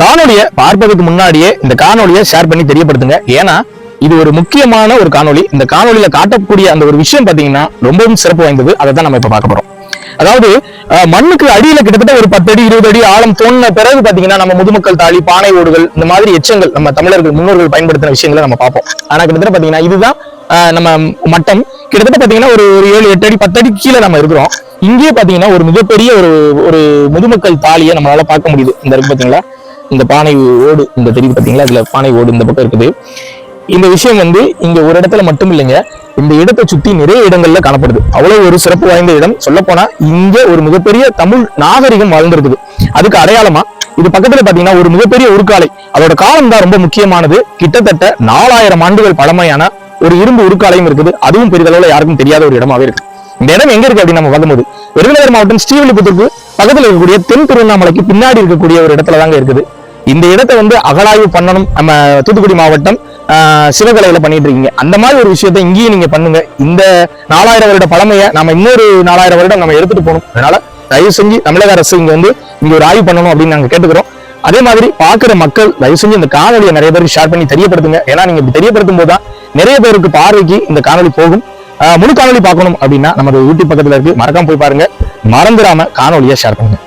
காணொலியை பார்ப்பதற்கு முன்னாடியே இந்த காணொலியை ஷேர் பண்ணி தெரியப்படுத்துங்க. ஏன்னா இது ஒரு முக்கியமான ஒரு காணொளி. இந்த காணொலியில காட்டக்கூடிய அந்த ஒரு விஷயம் பாத்தீங்கன்னா ரொம்பவும் சிறப்பு வாய்ந்தது. அதை தான் நம்ம இப்ப பார்க்க போறோம். அதாவது மண்ணுக்கு அடியில கிட்டத்தட்ட ஒரு பத்து அடி இருபது அடி ஆழம் தோணின பிறகு பாத்தீங்கன்னா நம்ம முதுமக்கள் தாலி பானை ஓடுகள் இந்த மாதிரி எச்சங்கள் நம்ம தமிழர்கள் முன்னோர்கள் பயன்படுத்தின விஷயங்களை நம்ம பார்ப்போம். ஆனா கிட்டத்தட்ட பாத்தீங்கன்னா இதுதான் நம்ம மட்டம். கிட்டத்தட்ட பாத்தீங்கன்னா ஒரு ஒரு ஏழு எட்டு அடி பத்து அடி கீழே நம்ம இருக்கிறோம். இங்கேயே பாத்தீங்கன்னா ஒரு மிகப்பெரிய ஒரு ஒரு முதுமக்கள் தாலியை நம்மளால பார்க்க முடியுது. இந்த இருக்கு பாத்தீங்களா? இந்த பானை ஓடு இந்த தெரியுது பாத்தீங்களா? இதுல பானை ஓடு இந்த பக்கம் இருக்குது. இந்த விஷயம் வந்து இங்க ஒரு இடத்துல மட்டும் இல்லைங்க. இந்த இடத்தை சுத்தி நிறைய இடங்கள்ல காணப்படுது. அவ்வளவு ஒரு சிறப்பு வாய்ந்த இடம். சொல்ல போனா இங்க ஒரு மிகப்பெரிய தமிழ் நாகரிகம் வாழ்ந்திருக்குது. அதுக்கு அடையாளமா இது பக்கத்துல பாத்தீங்கன்னா ஒரு மிகப்பெரிய உருக்காலை. அதோட காலம் தான் ரொம்ப முக்கியமானது. கிட்டத்தட்ட நாலாயிரம் ஆண்டுகள் பழமையான ஒரு இரும்பு உருக்காலையும் இருக்குது. அதுவும் பெரிதளவுல யாருக்கும் தெரியாத ஒரு இடமாவே இருக்கு. இந்த இடம் எங்க இருக்கு அப்படின்னு நம்ம பார்க்கும்போது விருதுநகர் மாவட்டம் ஸ்ரீவில்லிபுத்தூருக்கு பக்கத்துல இருக்கக்கூடிய தென் திருவண்ணாமலைக்கு பின்னாடி இருக்கக்கூடிய ஒரு இடத்துல தாங்க இருக்குது. இந்த இடத்தை வந்து அகலாய்வு பண்ணணும். நம்ம தூத்துக்குடி மாவட்டம் சிவகலையில் சிவகலையில பண்ணிட்டு இருக்கீங்க. அந்த மாதிரி ஒரு விஷயத்தை இங்கேயும் நீங்க பண்ணுங்க. இந்த நாலாயிரம் வருட பழமையை நம்ம இன்னொரு நாலாயிரம் வருடம் நம்ம எடுத்துட்டு போகணும். அதனால தயவு செஞ்சு தமிழக அரசு இங்க வந்து இங்க ஒரு ஆய்வு பண்ணணும் அப்படின்னு நாங்க கேட்டுக்கிறோம். அதே மாதிரி பாக்குற மக்கள் தயவு செஞ்சு இந்த காணொலியை நிறைய பேருக்கு ஷேர் பண்ணி தெரியப்படுத்துங்க. ஏன்னா நீங்க இப்படி தெரியப்படுத்தும் போதுதான் நிறைய பேருக்கு பார்வைக்கு இந்த காணொலி போகும். ஆஹ், முழு காணொலி பார்க்கணும் அப்படின்னா நமது யூடியூப் பக்கத்துல இருக்கு. மறக்காம போய் பாருங்க. மறந்துடாம காணொலியை ஷேர் பண்ணுங்க.